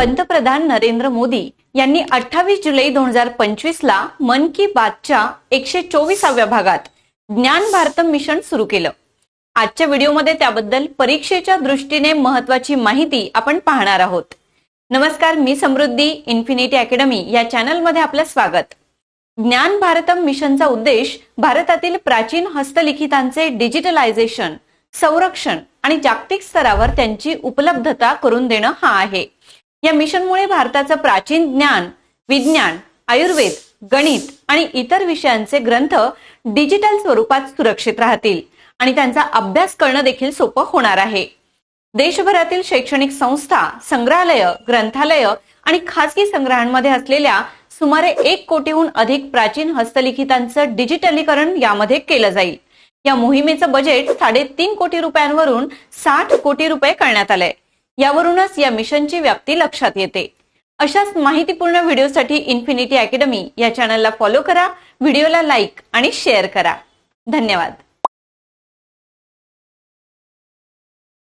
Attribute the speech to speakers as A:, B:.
A: पंतप्रधान नरेंद्र मोदी यांनी अठ्ठावीस जुलै दोन हजार पंचवीस ला मन की बातच्या एकशे चोवीसाव्या भागात ज्ञान भारतम मिशन सुरू केलं. आजच्या व्हिडिओमध्ये त्याबद्दल परीक्षेच्या दृष्टीने महत्वाची माहिती आपण पाहणार आहोत. नमस्कार मी समृद्धी इन्फिनिटी अकॅडमी या चॅनलमध्ये आपलं स्वागत. ज्ञान भारतम मिशनचा उद्देश भारतातील प्राचीन हस्तलिखितांचे डिजिटलायझेशन संरक्षण आणि जागतिक स्तरावर त्यांची उपलब्धता करून देणं हा आहे. या मिशनमुळे भारताचं प्राचीन ज्ञान विज्ञान आयुर्वेद गणित आणि इतर विषयांचे ग्रंथ डिजिटल स्वरूपात सुरक्षित राहतील आणि त्यांचा अभ्यास करणं देखील सोपं होणार आहे. देशभरातील शैक्षणिक संस्था संग्रहालय ग्रंथालय आणि खासगी संग्रहांमध्ये असलेल्या सुमारे एक कोटीहून अधिक प्राचीन हस्तलिखितांचं डिजिटलीकरण यामध्ये केलं जाईल. या मोहिमेचं बजेट साडेतीन कोटी रुपयांवरून साठ कोटी रुपये करण्यात आलंय. यावरूनच या मिशनची व्याप्ती लक्षात येते. अशाच माहितीपूर्ण व्हिडिओसाठी इन्फिनिटी अकॅडमी या चॅनलला फॉलो करा व्हिडिओला लाईक आणि शेअर करा. धन्यवाद.